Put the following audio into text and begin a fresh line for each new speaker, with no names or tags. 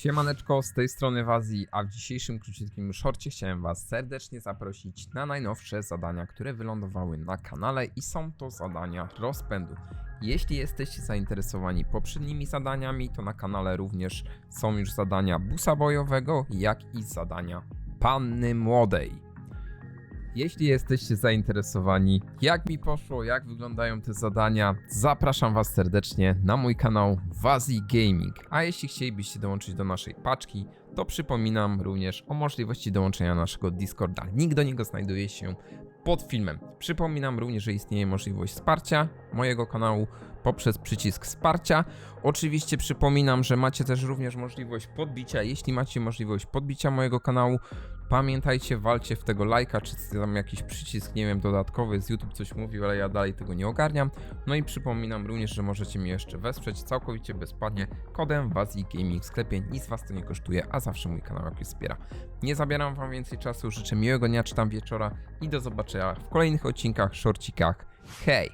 Siemaneczko, z tej strony Wazji, a w dzisiejszym króciutkim szorcie chciałem Was serdecznie zaprosić na najnowsze zadania, które wylądowały na kanale i są to zadania rozpędu. Jeśli jesteście zainteresowani poprzednimi zadaniami, to na kanale również są już zadania busa bojowego, jak i zadania panny młodej. Jeśli jesteście zainteresowani, jak mi poszło, jak wyglądają te zadania, zapraszam Was serdecznie na mój kanał Wazi Gaming. A jeśli chcielibyście dołączyć do naszej paczki, to przypominam również o możliwości dołączenia naszego Discorda. Link do niego znajduje się pod filmem. Przypominam również, że istnieje możliwość wsparcia mojego kanału poprzez przycisk wsparcia. Oczywiście przypominam, że macie też również możliwość podbicia. Jeśli macie możliwość podbicia mojego kanału, pamiętajcie, walcie w tego lajka, czy tam jakiś przycisk, nie wiem, dodatkowy z YouTube coś mówił, ale ja dalej tego nie ogarniam. No i przypominam również, że możecie mnie jeszcze wesprzeć całkowicie bezpłatnie kodem Wazi Gaming w sklepie. Nic was to nie kosztuje, a zawsze mój kanał jakoś wspiera. Nie zabieram wam więcej czasu, życzę miłego dnia czy tam wieczora i do zobaczenia w kolejnych odcinkach, shortcikach. Hej!